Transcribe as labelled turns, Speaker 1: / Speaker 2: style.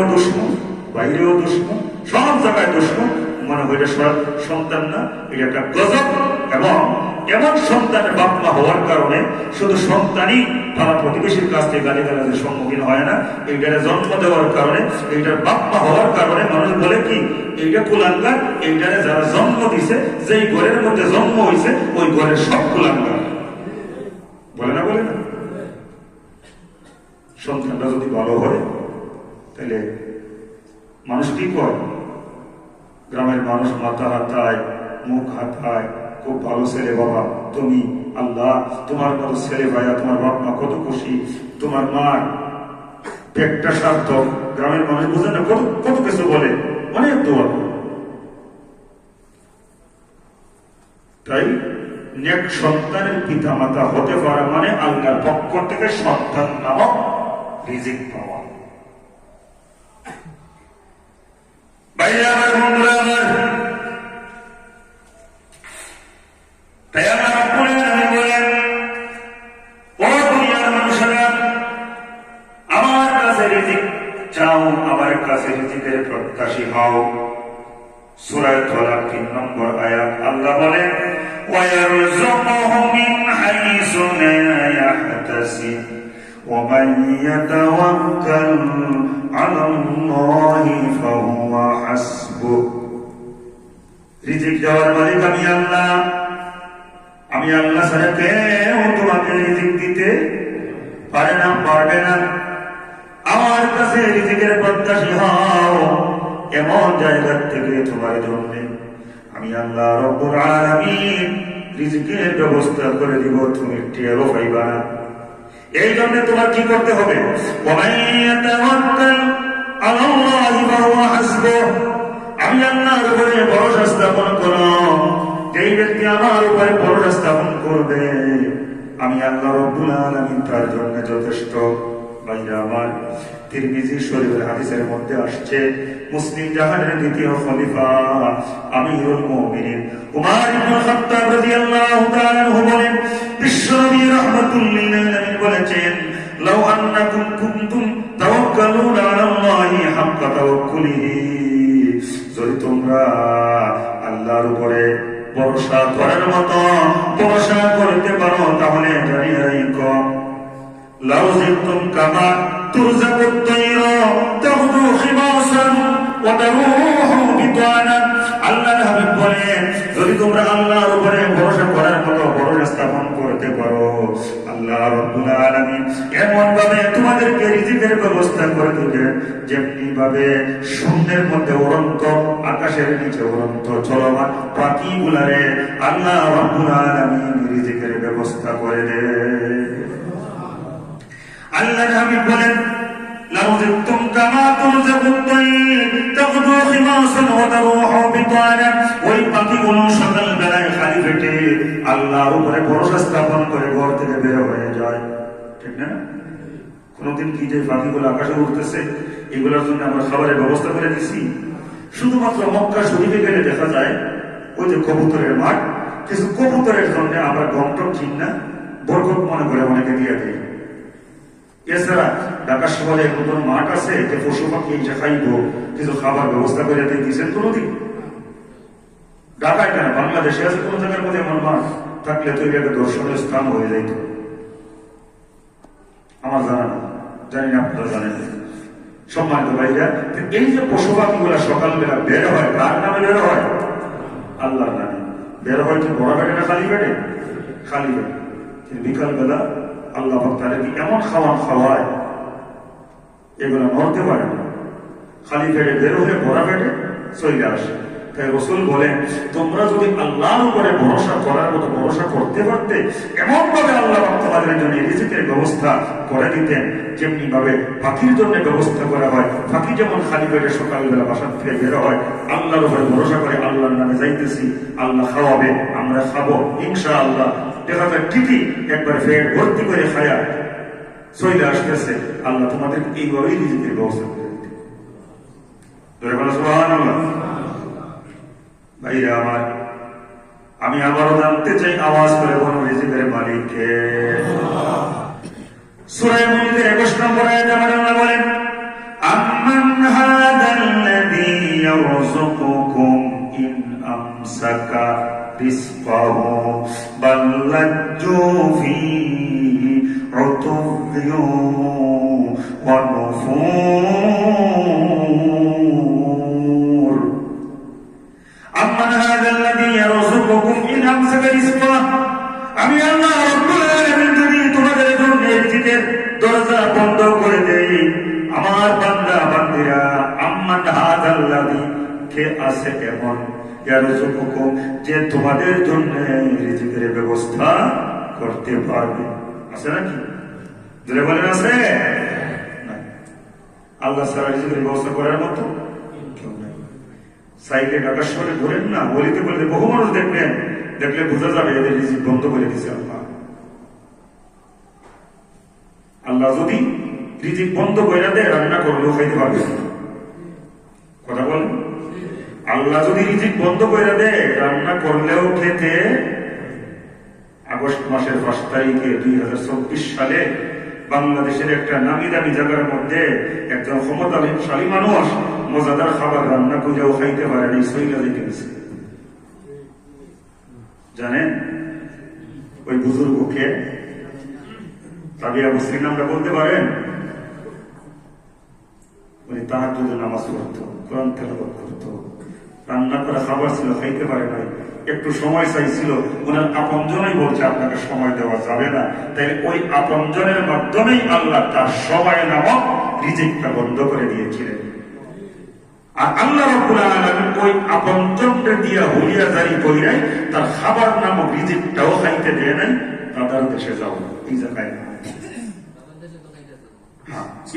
Speaker 1: ঘরেও দুশ্মন, বাইরেও দুশ্মন, সব জায়গায় দুশ্মন। মনে হয় এটা সন্তান না, এটা একটা গজব। এবং এমন সন্তানের বাপ মা হওয়ার কারণে শুধু সন্তানই তারা প্রতিবেশীর কাছ থেকে গালি গালাজের সম্মুখীন হয় না। এইটার জন্ম দেওয়ার কারণে, এইটার বাপ মা হওয়ার কারণে মানুষ বলে কি, এইটা কুলাঙ্গার, এইটারে যারা জন্ম দিছে, যেই ঘরের মধ্যে জন্ম হয়েছে ওই ঘরের সব কুলাঙ্গার। বলে না বলে না? সন্তানটা যদি ভালো হয় তাহলে মানুষ কি করে গ্রামের মানুষ মাথা হাতায়, মুখ হাতায়, খুব ভালো ছেলে বাবা, তুমি আল্লাহ, তোমার মতো ছেলে ভাইয়া, তোমার বাপ মা কত খুশি, তোমার মার পেটটা সার্থক গ্রামের মানুষ বুঝে না, কত কত কিছু বলে, অনেক দোয়া। তাই নেক সন্তানের পিতা মাতা হতে পারা মানে আল্লাহর পক্ষ থেকে সন্তান নামক রিজিক পাওয়া বাইরে আমার বন্ধুরা আমার তাই আল্লাহ রাব্বুল আলামিন বলেন ও দুনিয়ার মানুষেরা আমার কাছে রিজিক চাও আমার কাছে রিজিকের প্রত্যাশী হও সূরায়ে তলাক তিন নম্বর আয়াত আল্লাহ বলেন ويرزقه من حيث لا يحتسب ومن يتوكل على الله فهو রিজিক দেওয়ার মালিক আমি আল্লাহ। আমি আল্লাহ ছাড়া কেউ তোমাকে রিজিক দিতে পারে না, পারবে না। আমার কাছে রিজিকের প্রত্যাশী হও, এমন জায়গা থেকে তোমার জন্য। আমি আল্লাহ রব্বুল আলামিন রিজিকের ব্যবস্থা করে দিব, তুমি টেরও পাইবা না এই জন্য তোমার কি করতে হবে? ওমাইয়াতাওয়াক্কাল আলাল্লাহি ফাহুয়া হাসবুহ। আমি আল্লাহর উপরে ভরসা স্থাপন করো। যেই ব্যক্তি আমার উপরে ভরসা স্থাপন করবে, আমি আল্লাহ রব্বুল আলামিন তার জন্য যথেষ্ট। ভাইরা আমার, তিরমিজি শরীফের হাদিসের মধ্যে আসছে, মুসলিম জাহানের দ্বিতীয় খলিফা আমিরুল মুমিনিন। উমর ইবনে খাত্তাব রাদিয়াল্লাহু তাআলা বলেন, বিশ্বনবী রাহমাতুল্লিল আলামিন বলেছেন, লাউ আন্নাকুম কুনতুম তাওয়াক্কালুনা আলাল্লাহি হাক্কা তাওয়াক্কুলিহি। যদি তোমরা আল্লাহর উপরে ভরসা করার মতো ভরসা করতে পারো, তাহলে কামা ওয়া তারুহু আল্লাহ হাবিব যদি তোমরা আল্লাহর উপরে ভরসা করার মতো ভরসা স্থাপন করতে পারো, আল্লাহ রাব্বুল আলামিন এমন ভাবে তোমাদেরকে রিজিকের ব্যবস্থা করে যেমনি ভাবে শূন্যের মধ্যে উড়ন্ত আকাশের নিচে উড়ন্ত চলমান পাখিগুলারে আল্লাহ রব্বুল আলামিন রিজিকের ব্যবস্থা করে দেয় আল্লাহ হাবিব বলেন لو زدتم كما ترزق الطير تغدو خماصا وتروح بطانا ওই পাখিগুলো সকাল বেলায় খালি পেটে আল্লাহর উপরে ভরসা স্থাপন করে ঘর থেকে বের হয়ে যায় ঠিক না কোনদিন কি যে পাখিগুলো আকাশে উঠতেছে এগুলোর জন্য আমরা খাবারের ব্যবস্থা করে দিছি। শুধুমাত্র মক্কা শরীফে গেলে দেখা যায়, ওই যে কবুতরের মাঠ, কিছু কবুতরের জন্য আমরা গমটম ঠিক না, বরকত মনে করে অনেকে দিয়ে দিই এছাড়া ঢাকা শহরে নতুন মাঠ আছে, যে পশু পাখি যে খাইব, কিছু খাবার ব্যবস্থা করে দিয়ে দিয়েছেন কোনোদিন। ঢাকায় কেন? বাংলাদেশে আছে কোন জায়গার মধ্যে এমন মাঠ? থাকলে তো এটা দর্শনীয় স্থান হয়ে যাইত। আমার জানা না জানি না আপনারা জানেন। সম্মানিত ভাইরা এই যে পশু পাখিগুলা সকালবেলা বের হয়, কার নামে বের হয়? আল্লাহর নামে। বের হয় কি বড় পেটে না খালি পেটে? খালি পেটে। বিকালবেলা আল্লাহ তাদেরকে এমন খাওয়ান খাওয়ায়, এগুলো মরতে পারে না। খালি পেটে বের হয়ে ভরা পেটে চলে আসে। তাই রসুল বলেন, তোমরা যদি আল্লাহর উপরে ভরসা করার মতো ভরসা করতে পারতে এমন ভাবে আল্লাহ তোমাদের জন্য রিজিকের ব্যবস্থা করে দিতেন যেমনি ভাবে পাখির জন্য ব্যবস্থা করা হয় পাখি যেমন খালি পেটে সকালবেলা বাসা থেকে বের হয়, আল্লাহর উপরে ভরসা করে আল্লাহর নামে যাইতেছি, আল্লাহ খাওয়াবে, আমরা খাব ইনশা আল্লাহ দেখা যায় ঠিকই একবার ফের ভর্তি করে খায়া চলে আসতেছে। আল্লাহ তোমাদের এইভাবেই রিজিকের ব্যবস্থা করে ধরে বলো সুবহানাল্লাহ। ভাইরা আমার আমি আবারও জানতে চাই, আওয়াজ করে কোন নিজেদের মালিককে। সুরায় একুশ নম্বর আয়াত ইয়ারযুকুকুম ইন আমসাকা রিজকাহু বাল লাজ্জু ফি উতুবিয়ু ওয়া কে আছে এমন। যে তোমাদের জন্য রিজিকের ব্যবস্থা করতে পারবে। আছে নাকি? বলেন, আছে? আল্লাহ সারা রিজিকের ব্যবস্থা করার মতো ঘুরেন না বলিতে বলিতে বহু মানুষ দেখবেন, দেখলে বোঝা যাবে এদের রিজিক বন্ধ করে দিছে আল্লাহ। আল্লাহ যদি রিজিক বন্ধ করে দেয়, রান্না করলেও খাইতে পারবে। কথা বলেন। আল্লাহ যদি রিজিক বন্ধ করে দেয়, রান্না করলেও খেতে আগস্ট মাসের পাঁচ তারিখে দুই সালে বাংলাদেশের একটা নামি দামি জায়গার মধ্যে একজন ক্ষমতাশালী মানুষ মজাদার খাবার রান্না করেও খাইতে পারে সইলা দিতে গেছে জানেন? ওই বুজুর্গকে তাবিয়া মুসলিম নামটা বলতে পারেন? উনি তাহার যদি নামাজ কোরআন তেলাবত করতো। রান্না করা খাবার ছিল, খাইতে পারে নাই। একটু সময় চাইছিল। ওনার আপনজনই বলছে, আপনাকে সময় দেওয়া যাবে না। তাই ওই আপনজনের মাধ্যমেই আল্লাহ তার সময় নামক রিজিকটা বন্ধ করে দিয়েছিলেন। আর আল্লাহ রাব্বুল আলামিন ওই আপনজনকে দিয়া হুলিয়া জারি তার খাবার নামক রিজিকটাও খাইতে দেয় নাই। দেশে যাও, এই জায়গায়। হ্যাঁ কি